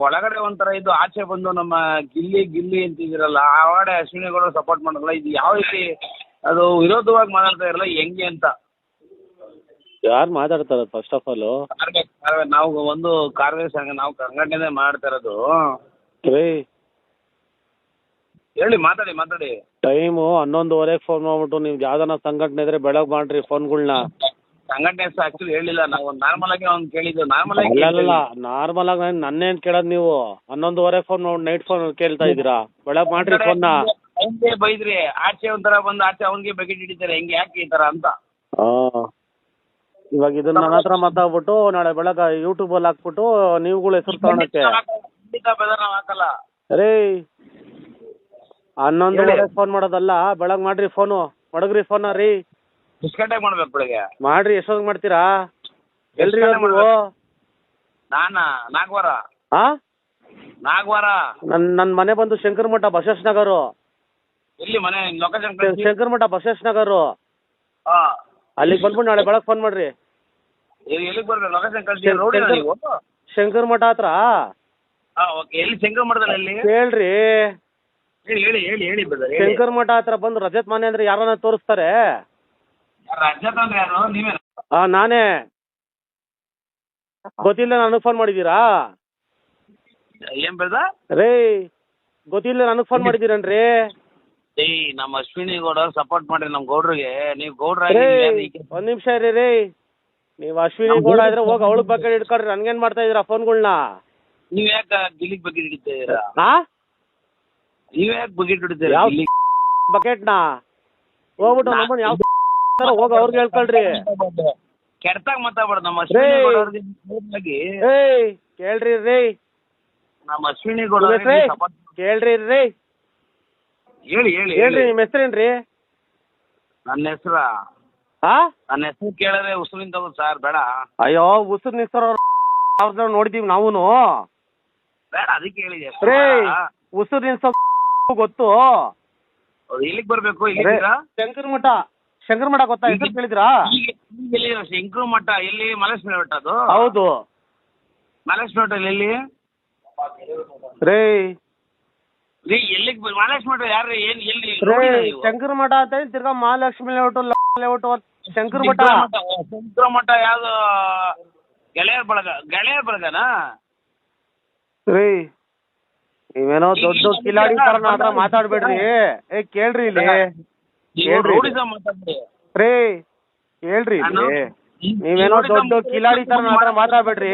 ಒಳಗಡೆ ಒಂಥರ ಇದು ಆಚೆ ಬಂದು ನಮ್ಮ ಗಿಲ್ಲಿ ಗಿಲ್ಲಿ ಅಂತಿದ್ದೀರಲ್ಲ ಆ ವಾಡೆ ಅಶ್ವಿನಿಗಳು ಸಪೋರ್ಟ್ ಮಾಡಲ್ಲ ಇದು ಯಾವ ರೀತಿ ಅದು ವಿರೋಧವಾಗಿ ಮಾತಾಡ್ತಾ ಇರಲ್ಲ ಹೆಂಗೆ ಅಂತ? ಯಾರು ಮಾತಾಡ್ತಾರೆ ಫಸ್ಟ್ ಆಫ್ ಆಲ್ ನಾವು ಒಂದು ಸಂಘ ನಾವು ಸಂಘಟನೆ ಮಾಡ್ತಾ ಇರೋದು. ರೀ ಹೇಳಿ ಮಾತಾಡಿ ಮಾತಾಡಿ. ಟೈಮು ಹನ್ನೊಂದುವರೆಗೆ ಫೋನ್ ಮಾಡ್ಬಿಟ್ಟು ನೀವು ಯಾವ್ದಾನ ಸಂಘಟನೆ ಇದ್ರೆ ಬೆಳಗ್ಗೆ ಮಾಡ್ರಿ ಫೋನ್ಗಳ್ನ ಸಂಘಟನೆ ಹೆಸರು ಆಕ್ಚುಲಿ ಹೇಳಿಲ್ಲ. ನಾವು ನಾರ್ಮಲ್ ಆಗಿ ಅವ್ನು ಕೇಳಿದ್ದು ನಾರ್ಮಲ್ ಆಗಿ ಅಲ್ಲ ನಾರ್ಮಲ್ ಆಗಿ ನನ್ನೇನ್ ಕೇಳೋದು ನೀವು. ಹನ್ನೊಂದುವರೆ ಫೋನ್ ನೈಟ್ ಫೋನ್ ಕೇಳ್ತಾ ಇದ್ದೀರಾ? ಬೆಳಗ್ಗೆ ಮಾಡ್ರಿ ಫೋನ್ನ ಅವ್ನಿಗೆ ಬೈದ್ರಿ. ಆಚೆ ಒಂಥರ ಬಂದು ಆಚೆ ಅವ್ನಿಗೆ ಬಕೆಟ್ ಹಿಡಿತಾರೆ. ಹೆಂಗೆ ಯಾಕೆ ಈ ತರ ಅಂತ. ಇವಾಗ ಇದನ್ನ ನನ್ನ ಹತ್ರ ಮಾತಾಡ್ಬಿಟ್ಟು ನಾಳೆ ಬೆಳಗ್ಗೆ ಯೂಟ್ಯೂಬಲ್ಲಿ ಹಾಕ್ಬಿಟ್ಟು ನೀವುಗಳು ಹೆಸರು ತಗೊಳಕ್ಕೆ. ಖಂಡಿತ ನಾವು ಹಾಕಲ್ಲ. ರೀ ಹನ್ನೊಂದುವರೆಗೆ ಫೋನ್ ಮಾಡೋದಲ್ಲ. ಬೆಳಗ್ಗೆ ಮಾಡ್ರಿ ಫೋನು ಮಡಗ್ರಿ ಫೋನ ರೀ. ಮಾಡ್ಬೇಕು ಬೆಳಿಗ್ಗೆ. ಮಾಡ್ರಿ ಎಷ್ಟೊತ್ತಿಗೆ ಮಾಡ್ತೀರಾ? ಎಲ್ರಿ ನಾಗವಾರ ಇರೋದು ನೀವು ನಾನಾ ನನ್ನ ಮನೆ ಬಂದು ಶಂಕರ ಮಠ ಬಸವೇಶ್ ನಗರು. ಎಲ್ಲಿ ಮನೆ ಲೊಕೇಶನ್ ಶಂಕರಮಠ ಶಂಕರ ಮಠ ಬಸವೇಶ್ ನಗರು. ಅಲ್ಲಿಗೆ ಬಂದ್ಬಿಟ್ಟು ನಾಳೆ ಬೆಳಗ್ಗೆ ಫೋನ್ ಮಾಡ್ರಿ. ಎಲ್ಲಿಗೆ ಬರ್ಬೇಕು? ಲೊಕೇಶನ್ ಕಳಿಸಿ. ಶಂಕರ್- ನೀವು ಮಠ ಹತ್ರ? ಹೇಳ್ರಿ ಓಕೆ ಎಲ್ಲಿ ಶಂಕರ ಮಠದಲ್ಲಿ ಎಲ್ಲಿ ಕೇಳ್ರಿ. ಹೇಳಿ ಹೇಳಿ ಹೇಳಿ ಹೇಳಿ ಬ್ರದರ್ ಮಠ ಹತ್ರ ಬಂದು ರಜತ್ ಮನೆ ಅಂದ್ರೆ ಯಾರನ್ನ ತೋರಿಸ್ತಾರೆ? ರಜತ್ ಅಂದ್ರೆ ಯಾರು ನೀವೇ ಹಾ ನಾನೇ. ಗೊತ್ತಿಲ್ಲ ನನಗೆ ಫೋನ್ ಮಾಡಿದ್ದೀರಾ? ಏನ್ ಬೇಡ ರೇ ಗೊತ್ತಿಲ್ಲ ನನಗೆ ಫೋನ್ ಮಾಡಿದ್ದೀರನ್ರಿ? ಏಯ್ ನಮ್ಮ ಅಶ್ವಿನಿ ಗೌಡ ಸಪೋರ್ಟ್ ಮಾಡ್ರಿ ನಮ್ಮ ಗೌಡ್ರಿಗೆ. ನೀವು ಗೌಡ್ರ ರೇ ಒಂದ್ ನಿಮಿಷ ಇರಿ ರೀ ನೀವು ಅಶ್ವಿನಿ ಗೌಡ ಇದ್ರೆ ಹೋಗಿ ಅವಳ ಬಗ್ಗೆ ಇಟ್ಕೊಳ್ರಿ ನನ್ಗೇನ್ ಮಾಡ್ತಾ ಇದೀರಾ ಫೋನ್ಗಳ್ನ ನೀವ್ ಯಾಕೆ ಗಿಲಿಗ್ ಬಗ್ಗೆ ಹಿಡಿತೀರಾ ಹಾ ನೀವ್ ಯಾಕೆ ಬಕೆಟ್ ಹಿಡಿತೀರಾ ಯಾವ ಬಕೆಟ್ನ ಹೋಗ್ಬಿಟ್ಟು ನಮ್ಮನ್ನ ಯಾವ ಹೋಗಿ ಅವ್ರಿಗೆ ಹೇಳ್ಕೊಳ್ರಿ. ಕೆಡ್ತಾಗ ಮಾತಾಡ್ಬಾರ್ದು ನಮ್ಮ ಅಶ್ವಿನಿ ರೇ. ಗೌಡ ಅವ್ರಿಗೆ ನೇರವಾಗಿ ಏಯ್ ಕೇಳ್ರಿ ರೀ. ನಮ್ಮ ಅಶ್ವಿನಿ ಗೌಡ ನಿಮ್ಮ ಅವ್ರಿಗೆ ಕೇಳ್ರಿ ರೀ. ಹೇಳಿ ಹೇಳಿ ಹೇಳ್ರಿ ಹೇಳಿ. ನಿಮ್ಮ ಹೆಸರೇನ್ರಿ ನನ್ನ ಹೆಸರ ಹಾ ನನ್ನ ಹೆಸರು ಕೇಳಿದ್ರೆ ತಗೋ ಸರ್ ಬೇಡ. ಅಯ್ಯೋ ಉಸಿರು ನಿಸರ್ ಅವ್ರ ನೋಡಿದೀವಿ ನಾವುನು. ಬೇಡ ಅದಕ್ಕೆ ಹೇಳಿದೆ. ರೇ ಉಸಿರು ನಿಲ್ಸೋ ಗೊತ್ತು. ಇಲ್ಲಿಗೆ ಬರ್ಬೇಕು ರೇ, ಇಲ್ಲಿದ್ದೀರಾ ಶಂಕರ ಮಠ. ಶಂಕರ ಮಠ ಗೊತ್ತಾ? ಹೆಸರು ಕೇಳಿದ್ರಾ ಎಲ್ಲಿ ಶಂಕರ ಮಠ ಎಲ್ಲಿ ಮಲೇಶ್ವರ ಮಠ ಅದು? ಹೌದು. ಮಲೇಶ್ವರ ಬೆಟ್ಟ ಎಲ್ಲಿ ರೇ ರೀ ಎಲ್ಲಿಗೆ ಮಲೇಶ್ವರ ಮಠ ಯಾರು ಏನ್ ಎಲ್ಲಿ ರೇ ನೀವು? ಶಂಕರ ಮಠ ಅಂತ ಹೇಳಿ ತಿರ್ಗಾ ಮಹಾಲಕ್ಷ್ಮಿ ಲೇಔಟ್ ಲೇಔಟ್ ಶಂಕರ ಮಠ. ಶಂಕರ ಮಠ ಯಾವ್ದು? ಗೆಳೆಯರ್ ಬಳಗ ಗೆಳೆಯರ ಬಳಗನಾ? ರೀ ನೀವೇನೋ ದೊಡ್ಡ ಕಿಲಾಡಿ ತರ ಮಾತಾಡ್ಬೇಡ್ರಿ. ಏ ಕೇಳ್ರಿ ಇಲ್ಲಿ. ರೌಡಿಸಂ ರೇ ಹೇಳ್ರಿ ಇಲ್ಲಿ. ನೀವೇನೋ ದೊಡ್ಡ ಕಿಲಾಡಿ ತರ ಹತ್ರ ಮಾತಾಡ್ಬೇಡ್ರಿ.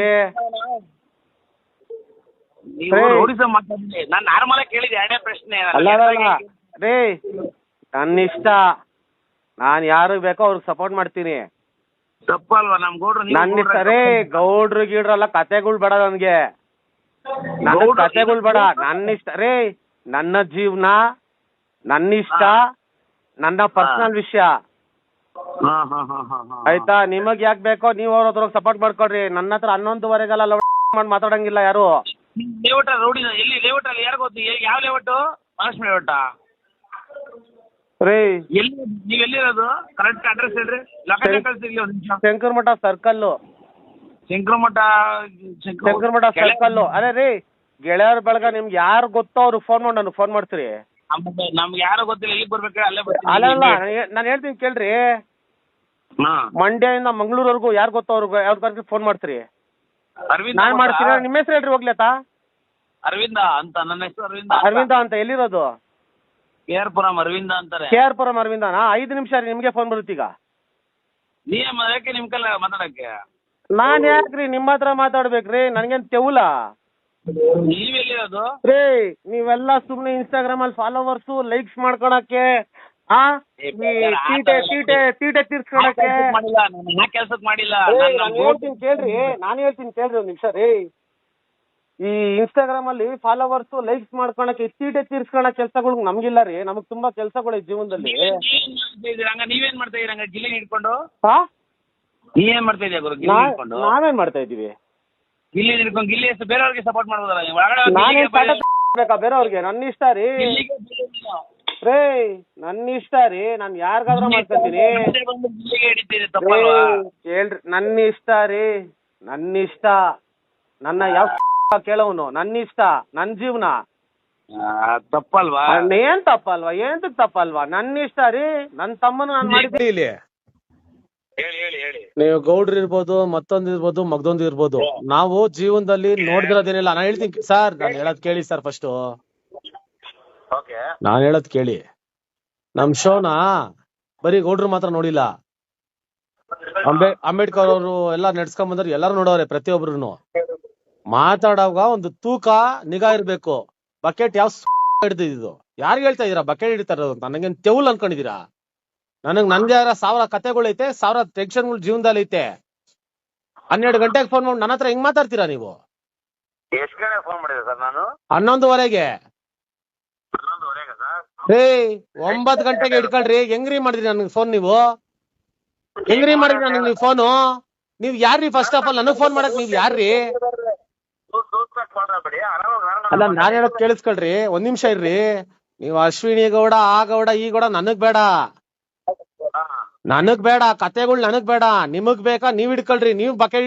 ನೀವು ರೇ. ರೌಡಿಸಂ ಮಾತಾಡ್ರಿ. ನಾನು ನಾರ್ಮಲ್ ಆಗಿ ಕೇಳಿದೆ ಎರಡನೇ ಪ್ರಶ್ನೆ. ಅಲ್ಲ ಅಲ್ಲ ರೇ ನನ್ನ ಇಷ್ಟ ನಾನು ಯಾರಿಗೆ ಬೇಕೋ ಅವ್ರಿಗೆ ಸಪೋರ್ಟ್ ಮಾಡ್ತೀನಿ. ತಪ್ಪಲ್ವಾ ನಮ್ ಗೌಡ್ರು ನೀವು ನನ್ನ ಇಷ್ಟ ಗೌಡ್ರು ರೇ ಗೌಡ್ರು ಗೀಡ್ರಲ್ಲ ಕತೆಗಳು ಬೇಡ ನನಗೆ. ನನ್ನ ಗೌಡ್ರು- ಕತೆಗಳು ಬೇಡ ನನ್ನ ಇಷ್ಟ ರೇ ನನ್ನ ಜೀವನ ನನ್ನ ಇಷ್ಟ ನನ್ನ ಪರ್ಸನಲ್ ವಿಷಯ. ಹಾ ಹಾ ಹಾ ಹಾ ಹಾ. ಆಯ್ತಾ? ನಿಮಗ್ ಯಾಕೆ ಬೇಕೋ ನೀವು ಅವ್ರ ಹತ್ರ ಸಪೋರ್ಟ್ ಮಾಡ್ಕೊಡ್ರಿ ನನ್ನ ಹತ್ರ ಹನ್ನೊಂದುವರೆಗೆಲ್ಲ ಲವ್ ಮಾಡಿ ಮಾತಾಡಂಗಿಲ್ಲ ಯಾರು? ಲೇಔಟ್ ರೋಡಿ ಎಲ್ಲಿ ಲೇಔಟ್ ಅಲ್ಲಿ? ಯಾರು ಗೊತ್ತು? ಯಾವ ಲೇಔಟ್ ಮಹಾಲಕ್ಷ್ಮಿ ಲೇಔಟ್ ರೀ. ಎಲ್ಲಿ? ನೀವು ಎಲ್ಲಿರೋದು? ಕರೆಕ್ಟ್ ಅಡ್ರೆಸ್ ಹೇಳ್ರಿ. ಲೊಕೇಶನ್ ಕಳ್ಸಿರ್ಲಿ ಒಂದು ನಿಮಿಷ? ಶಂಕರ ಮಠ ಸರ್ಕಲ್ ಶಂಕರ್ ಮಠ ಶಂಕರ ಮಠ ಸರ್ಕಲ್ಲು ಅದೇ ರೀ. ಗೆಳೆಯರ ಬಳಗ ನಿಮ್ಗೆ ಯಾರು ಗೊತ್ತೋ ಅವ್ರಿಗೆ ಫೋನ್ ಮಾಡಿ ನನಗೆ ಫೋನ್ ಮಾಡ್ತೀರಿ. ನಮ್ಗೆ ನಮ್ಗೆ ಯಾರು ಗೊತ್ತಿಲ್ಲ ಎಲ್ಲಿಗೆ ಬರ್ಬೇಕು ಅಲ್ಲೇ ಅಲ್ಲ ಅಲ್ಲ ಬರ್ತೀನಿ ನಾನು ಹೇಳ್ತೀನಿ ಕೇಳ್ರಿ. ಹಾ. ಮಂಡ್ಯದಿಂದ ಮಂಗಳೂರವರೆಗೂ ಯಾರು ಗೊತ್ತೋ ಅವ್ರಿಗೆ ಯಾವ್ದು ಫೋನ್ ಮಾಡ್ತೀರಿ? ಅರವಿಂದ ನಾನು ಮಾಡ್ತೀನಿ ನಿಮ್ಮ ಹೆಸರು ಹೇಳ್ರಿ ಹೋಗ್ಲೇತಾ ಅರವಿಂದ ಅಂತ ನನ್ನ ಹೆಸರು ಅರವಿಂದ ಅರವಿಂದ ಅಂತ ಎಲ್ಲಿರೋದು? ಕೆ ಆರ್ ಪುರಂ ಅರವಿಂದ ಅಂತಾರೆ. ಕೆ ಆರ್ ಪುರಂ ಅರವಿಂದನಾ? ಐದು ನಿಮಿಷ ರೀ ನಿಮಗೆ ಫೋನ್ ಬರುತ್ತೀಗ ನೀವೇ ಯಾಕೆ ನಿಮ್ ಕಲ್ಲ ಮಾತಾಡಕ್ಕೆ? ನಾನು ಯಾಕ್ರಿ ನಿಮ್ಮ ಹತ್ರ ಮಾತಾಡ್ಬೇಕ್ರಿ? ನನಗೇನು ತೆವುಲ? ನೀವೆಲ್ಲಿರೋದು ರೇ ನೀವೆಲ್ಲ ಸುಮ್ನೆ ಇನ್ಸ್ಟಾಗ್ರಾಮ್ ಅಲ್ಲಿ ಫಾಲೋವರ್ಸ್ ಲೈಕ್ಸ್ ಮಾಡ್ಕೊಳಕ್ಕೆ ಆ? ಏ, ಈ ತೀಟೆ ತೀಟೆ ತೀಟೆ ತೀರ್ಸ್ಕೊಳಕ್ಕೆ. ಮಾಡಿಲ್ಲ ನಾನು ಆ ಮಾಡಿಲ್ಲ. ನಾನು ನಾನು ಹೇಳ್ತೀನಿ ಕೇಳ್ರಿ ನಾನು ಹೇಳ್ತೀನಿ ಕೇಳ್ರಿ ಒಂದು ನಿಮಿಷ ರೀ. ಈ ಇನ್ಸ್ಟಾಗ್ರಾಮ್ ಅಲ್ಲಿ ಫಾಲೋವರ್ಸ್ ಲೈಕ್ಸ್ ಮಾಡ್ಕೊಳಕ್ಕೆ ಈ ತೀಟೆ ತೀರ್ಸ್ಕೊಳಕ್ ಕೆಲ್ಸಗಳು ನಮ್ಗಿಲ್ಲ ರೀ. ನಮಗ್ ತುಂಬಾ ಕೆಲ್ಸಗಳು ಜೀವನದಲ್ಲಿ. ಹಂಗ ನೀವೇನ್ ಮಾಡ್ತಾ ಇದೀರ ಹಂಗ ಗಿಲ್ಲಿ ಹಿಡ್ಕೊಂಡು? ಹಾ ನೀವೇನ್ ಮಾಡ್ತಾ ಇದೀಯ ಗುರು? ಗಿಲ್ಲಿ ನಾ- ಹಿಡ್ಕೊಂಡು? ನಾವೇನ್ ಮಾಡ್ತಾ ಇದೀವಿ ಗಿಲ್ಲಿ ಹಿಡ್ಕೊಂಡು ಗಿಲ್ಲಿ ಹೆಸರು ಬೇರೆಯವ್ರಿಗೆ ಸಪೋರ್ಟ್ ಮಾಡ್ಬೋದಲ್ಲ ನೀವು? ಒಳಗಡೆ ಹೋಗಿ ನಾನೇನ್ ಗಿಲ್ಲಿಗೆ ಬರೀ- ಬೇಕಾ ಬೇರೆಯವ್ರಿಗೆ? ನನ್ನ ಇಷ್ಟ ರೀ. ಗಿಲ್ಲಿಗೆ ನೀವು. ರೇ ನನ್ನ ಇಷ್ಟ ರೀ. ನಾನ್ ಯಾರಿಗಾದ್ರೂ ಮಾಡ್ಕೊತೀನಿ. ಮುಂದೆ ಬಂದು ಗಿಲ್ಲಿಗೆ ಹಿಡಿತೀರಿ ತಪ್ಪಲ್ವಾ? ಕೇಳ್ರಿ ನನ್ನ ಇಷ್ಟ ರೀ. ನನ್ನ ಇಷ್ಟ. ನನ್ನ ಯಾವ ಕೇಳೋನು ನನ್ನ ಇಷ್ಟ. ನನ್ನ ಜೀವನ. ಆ, ತಪ್ಪಲ್ವಾ? ಏನ್ ತಪ್ಪಲ್ವಾ? ಏನ್ ತಪ್ಪಲ್ವಾ? ನನ್ನ ಇಷ್ಟ ರೀ. ನನ್ನ ತಮ್ಮನ ನಾನು ಮಾಡಿದ್ದೀನಿ ಇಲ್ಲಿ. ಹೇಳಿ ಹೇಳಿ ಹೇಳಿ. ನೀವು ಗೌಡ್ರು ಇರ್ಬೋದು ಮತ್ತೊಂದ್ ಇರ್ಬೋದು ಮಗದೊಂದ್ ಇರ್ಬೋದು. ನಾವು ಜೀವನದಲ್ಲಿ ನೋಡ್ದಿರೋದೇನಿಲ್ಲ. ನಾನು ಹೇಳ್ತೀನಿ ಸರ್ ನಾನು ಹೇಳೋದ್ ಕೇಳಿ ಸರ್ ಫಸ್ಟ್ ಓಕೆ. ನಾನ್ ಹೇಳೋದ್ ಕೇಳಿ. ನಮ್ ಶೋನ ಬರೀ ಗೌಡ್ರು ಮಾತ್ರ ನೋಡಿಲ್ಲ. ಅಂಬೇ ಅಂಬೇಡ್ಕರ್ ಅವರು ಎಲ್ಲ ನಡ್ಸ್ಕೊಂಡ್ ಬಂದ್ರೆ ಎಲ್ಲಾರು ನೋಡೋರೆ ಪ್ರತಿಯೊಬ್ರು ಮಾತಾಡೋವಾಗ ಒಂದು ತೂಕ ನಿಗಾ ಇರ್ಬೇಕು. ಬಕೆಟ್ ಯಾವ ಹಿಡ್ದಿದ್ದು? ಯಾರು ಹೇಳ್ತಾ ಇದೀರಾ? ಬಕೆಟ್ ಹಿಡಿತಾರ ನನಗೇನ್ ತೆವುಲ್ ಅನ್ಕೊಂಡಿದೀರಾ? ನನಗ್ ನನ್ಗೆ ಸಾವಿರ ಕತೆಗಳೈತೆ ಸಾವಿರ ಟೆನ್ಷನ್ಗಳು ಜೀವನದಲ್ಲಿ ಐತೆ. ಹನ್ನೆರಡು ಗಂಟೆಗೆ ಫೋನ್ ಮಾಡಿ ನನ್ನ ಹತ್ರ ಹೆಂಗ್ ಮಾತಾಡ್ತೀರಾ ನೀವು? ಎಷ್ಟು ಫೋನ್ ಮಾಡಿದೆ ಸರ್ ನಾನು? ಹನ್ನೊಂದುವರೆಗೆ. ಹನ್ನೊಂದುವರೆಗೆ ಸರ್? ಏ ಗಂಟೆಗೆ ಇಟ್ಕೊಳ್ರಿ ಹೆಂಗ್ರಿ ಮಾಡಿದ್ರಿ ನನ್ಗೆ ಫೋನ್ ನೀವು? ಹೆಂಗ್ರಿ ಮಾಡಿದ್ರಿ ನನಗೆ ನೀವು ಫೋನು ನೀವ್ ಯಾರ್ರಿ ಫಸ್ಟ್ ಆಫ್ ಆಲ್ ನನಗ್ ಫೋನ್ ಮಾಡಕ್ ನೀವ್ ಯಾರ್ರಿ? ಅಲ್ಲ ನಾನ್ ಹೇಳೋದ್ ಕೇಳಿಸ್ಕೊಳ್ರಿ ಒಂದ್ ನಿಮಿಷ ಇರ್ರಿ. ನೀವು ಅಶ್ವಿನಿ ಗೌಡ ಆ ಗೌಡ ಈ ಗೌಡ ನನಗ್ ಬೇಡ. ನನಗ್ ಬೇಡ, ಕತೆಗಳು ನನಗ್ ಬೇಡ. ನಿಮಗ್ ಬೇಕಾ? ನೀವ್ ಹಿಡ್ಕೊಳ್ರಿ, ನೀವ್ ಬಕೆ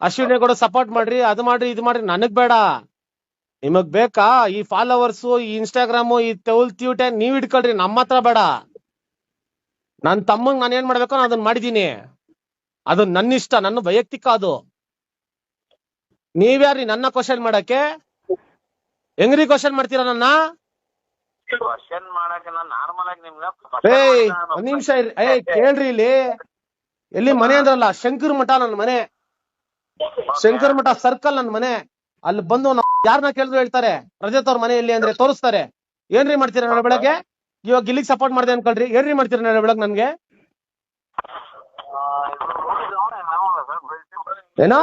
ಅಶ್ವಿನಿ ಕೂಡ ಸಪೋರ್ಟ್ ಮಾಡ್ರಿ, ಅದು ಮಾಡ್ರಿ, ಇದು ಮಾಡ್ರಿ, ನನಗ್ ಬೇಡ. ನಿಮಗ್ ಬೇಕಾ? ಈ ಫಾಲೋವರ್ಸ್ ಈ ಇನ್ಸ್ಟಾಗ್ರಾಮ್ ಈ ತೌಲ್ ತ್ಯೂಟೆ ನೀವ್ ಹಿಡ್ಕೊಳ್ರಿ ನಮ್ಮ ಹತ್ರ ಬೇಡ. ನನ್ ತಮ್ಮಂಗ್ ನಾನು ಏನ್ ಮಾಡ್ಬೇಕು ನಾನು ಅದನ್ನ ಮಾಡಿದೀನಿ ಅದು ನನ್ನ ಇಷ್ಟ, ನನ್ನ ವೈಯಕ್ತಿಕ ಅದು. ನೀವ್ಯಾರ್ರಿ ನನ್ನ ಕ್ವಶನ್ ಮಾಡಕ್ಕೆ? ಹೆಂಗ್ರಿ ಕ್ವಶನ್ ಮಾಡ್ತೀರಾ ನನ್ನ? ಕ್ವಶನ್ ಮಾಡಕ್ಕೆ ನಾನು ನಾರ್ಮಲ್ ಆಗಿ ನಿಮ್ಗೆ ಏಯ್ ಒಂದ್ ನಿಮಿಷ ಇರ್ರಿ ಏಯ್ ಕೇಳ್ರಿ ಇಲ್ಲಿ. ಎಲ್ಲಿ ಮನೆ ಅಂದ್ರಲ್ಲ ಶಂಕರ್ ಮಠ ನನ್ನ ಮನೆ. ಶಂಕರ್ ಮಠ ಸರ್ಕಲ್ ನನ್ನ ಮನೆ. ಅಲ್ಲಿ ಬಂದು ಯಾರನ್ನ ಕೇಳಿದ್ರು ಹೇಳ್ತಾರೆ ರಜತ್ ಅವ್ರ ಮನೆ ಎಲ್ಲಿ ಅಂದ್ರೆ ತೋರಿಸ್ತಾರೆ. ಏನ್ರಿ ಮಾಡ್ತೀರಾ ನಾಳೆ ಬೆಳಗ್ಗೆ? ಇವಾಗ ಇಲ್ಲಿಗೆ ಸಪೋರ್ಟ್ ಮಾಡಿದೆ ಅನ್ಕೊಳ್ರಿ. ಏನ್ರಿ ಮಾಡ್ತೀರಾ ನಾಳೆ ಬೆಳಗ್ಗೆ ನನ್ಗೆ? ಏನೋ?